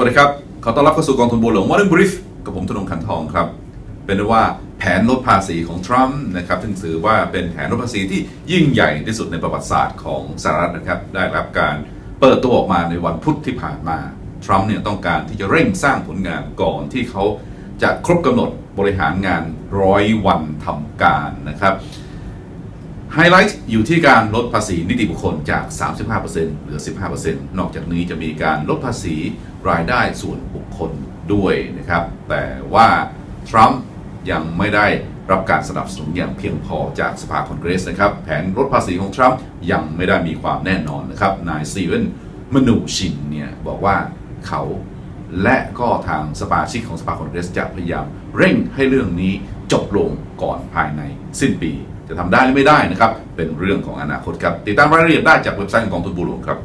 วัสดีครับ ขอต้อนรับเข้าสู่กองทุนบัวหลวง Morning Brief กับผมธนงคันทองครับ เป็นว่าแผนลดภาษีของทรัมป์นะครับซึ่งถือว่าเป็นแผนลดภาษีที่ยิ่งใหญ่ที่สุดในประวัติศาสตร์ของสหรัฐนะครับ ได้รับการเปิดตัวออกมาในวันพุธที่ผ่านมา ทรัมป์เนี่ยต้องการที่จะเร่งสร้างผลงานก่อนที่เขาจะครบกำหนดบริหารงานร้อยวันทำการนะครับ ไฮไลท์อยู่ที่การลดภาษีนิติบุคคลจาก 35%เหลือ 15%นอกจากนี้จะมีการลดภาษีรายได้ส่วนบุคคลด้วยนะครับ แต่ว่าทรัมป์ยังไม่ได้รับการสนับสนุนอย่างเพียงพอจากสภาคอนเกรสนะครับ แผนลดภาษีของทรัมป์ยังไม่ได้มีความแน่นอนนะครับ นายซีเวนมนูชินเนี่ยบอกว่าเขาและก็ทางสมาชิกของสภาคอนเกรสจะพยายามเร่งให้เรื่องนี้จบลงก่อนภายในสิ้นปี จะทำได้หรือไม่ได้นะครับเป็นเรื่องของอนาคตครับติดตามรายละเอียดได้จากเว็บไซต์ของกองทุนบุหลวงครับ